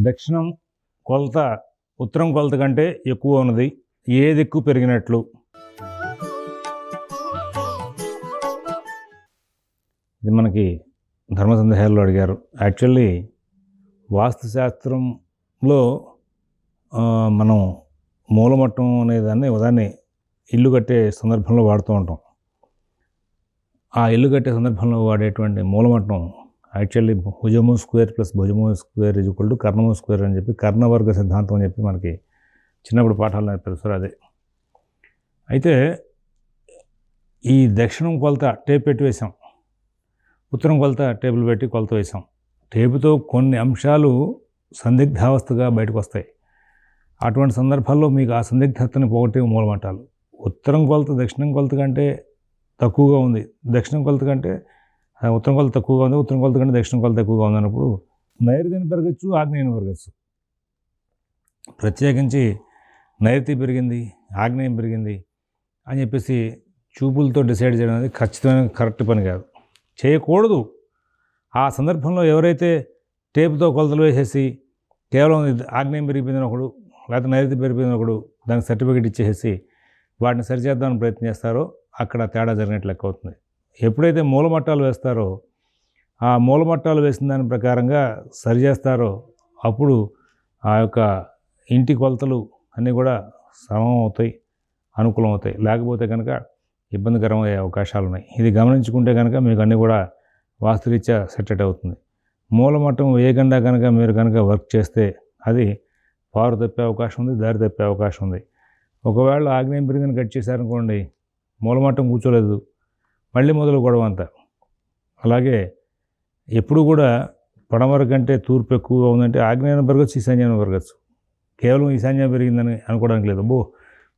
దక్షిణం కొలత ఉత్తరం కొలత కంటే ఎక్కువ ఉన్నది. ఏది ఎక్కువ పెరిగినట్లు? ఇది మనకి ధర్మ సందేహాల్లో అడిగారు. యాక్చువల్లీ వాస్తుశాస్త్రంలో మనం మూలమట్టం అనే దాన్ని ఉదాహరణ ఇల్లు కట్టే సందర్భంలో వాడుతూ ఉంటాం. ఆ ఇల్లు కట్టే సందర్భంలో వాడేటువంటి మూలమట్టం యాక్చువల్లీ భుజము స్క్వేర్ ప్లస్ భుజము స్క్వేర్ ఈజ్ ఈక్వల్ టు కర్ణము స్క్వేర్ అని చెప్పి కర్ణవర్గ సిద్ధాంతం అని చెప్పి మనకి చిన్నప్పుడు పాఠాలు నేర్పారు సార్ అదే. అయితే ఈ దక్షిణం కొలత టేప్ పెట్టి వేసాం ఉత్తరం కొలత టేబుల్ పెట్టి కొలత వేసాం టేపుతో కొన్ని అంశాలు సందిగ్ధావస్థగా బయటకు వస్తాయి. అటువంటి సందర్భాల్లో మీకు ఆ సందిగ్ధతని పోగొట్టే మూలమంటాలు ఉత్తరం కొలత దక్షిణం కొలత కంటే తక్కువగా ఉంది. దక్షిణం కొలత కంటే ఉత్తరం కొలత తక్కువగా ఉంది ఉత్తరం కొలత కంటే దక్షిణం కొలత ఎక్కువగా ఉంది అన్నప్పుడు నైరుతిని పెరగచ్చు ఆగ్నేయం పెరగచ్చు. ప్రత్యేకించి నైరుతి పెరిగింది ఆగ్నేయం పెరిగింది అని చెప్పేసి చూపులతో డిసైడ్ చేయడం అనేది ఖచ్చితమైన కరెక్ట్ పని కాదు. చేయకూడదు. ఆ సందర్భంలో ఎవరైతే టేపుతో కొలతలు వేసేసి కేవలం ఆగ్నేయం పెరిగిపోయిందని ఒకడు లేకపోతే నైరుతి పెరిగిపోయిందని ఒకడు దానికి సర్టిఫికేట్ ఇచ్చేసి వాటిని సరిచేద్దామని ప్రయత్నం చేస్తారో అక్కడ తేడా జరిగినట్లు లెక్క అవుతుంది. ఎప్పుడైతే మూలమట్టాలు వేస్తారో ఆ మూలమట్టాలు వేసిన దాని ప్రకారంగా సరి చేస్తారో అప్పుడు ఆ యొక్క ఇంటి కొలతలు అన్నీ కూడా సమం అవుతాయి అనుకూలం అవుతాయి. లేకపోతే కనుక ఇబ్బందికరమయ్యే అవకాశాలు ఉన్నాయి ఇది గమనించుకుంటే కనుక మీకు అన్నీ కూడా వాస్తురీత్యా సెటెట్ అవుతుంది. మూలమట్టం వేయకుండా కనుక మీరు కనుక వర్క్ చేస్తే అది పారు తప్పే అవకాశం ఉంది దారి తప్పే అవకాశం ఉంది. ఒకవేళ ఆగ్నేయం పెరిగిన కట్ చేశారనుకోండి మూలమట్టం కూర్చోలేదు మళ్ళీ మొదలు గొడవ అంతా. అలాగే ఎప్పుడు కూడా పడమర కంటే తూర్పు ఎక్కువగా ఉందంటే ఆగ్నేయం పెరగచ్చు ఈశాన్యం పెరగచ్చు కేవలం ఈశాన్యం పెరిగిందని అనుకోవడానికి లేదు. అబ్బో!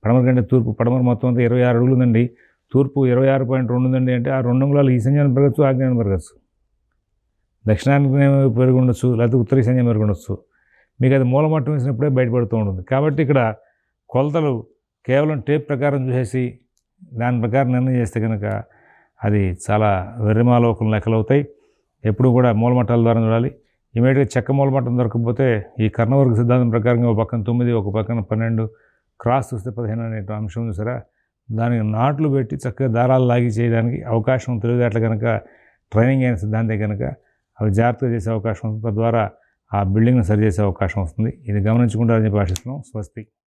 పడమర కంటే తూర్పు పడమర మొత్తం అంతా ఇరవై ఆరు అడుగులు ఉందండి తూర్పు ఇరవై ఆరు పాయింట్ రెండు ఉందండి అంటే ఆ రెండు అంగుళాలు ఈశాన్యం పెరగచ్చు ఆగ్నేయం పెరగచ్చు దక్షిణాగ్నేయం పెరిగి ఉండొచ్చు లేకపోతే ఉత్తర ఈశాన్యం పెరిగి ఉండొచ్చు. మీకు అది మూలమట్టం వేసినప్పుడే బయటపడుతూ ఉంటుంది. కాబట్టి ఇక్కడ కొలతలు కేవలం టేప్ ప్రకారం చూసేసి దాని ప్రకారం నిర్ణయం చేస్తే కనుక అది చాలా వెర్రిమాలోకం లెక్కలు అవుతాయి ఎప్పుడు కూడా మూలమట్టాల ద్వారా చూడాలి. ఇమీడియట్గా చెక్క మూలమట్టం దొరకకపోతే ఈ కర్ణవర్గ సిద్ధాంతం ప్రకారంగా ఒక పక్కన తొమ్మిది ఒక పక్కన పన్నెండు క్రాస్ చూస్తే పదిహేను అనే అంశం చూసారా సరే. దానికి నాట్లు పెట్టి చక్కగా దారాలు లాగి చేయడానికి అవకాశం తెలివితేటలు కనుక ట్రైనింగ్ అయిన సిద్ధాంతే కనుక అవి జాగ్రత్తగా చేసే అవకాశం ఉంది. తద్వారా ఆ బిల్డింగ్ని సరిచేసే అవకాశం వస్తుంది. ఇది గమనించుకుంటారని చెప్పి ఆశిస్తున్నాం. స్వస్తి.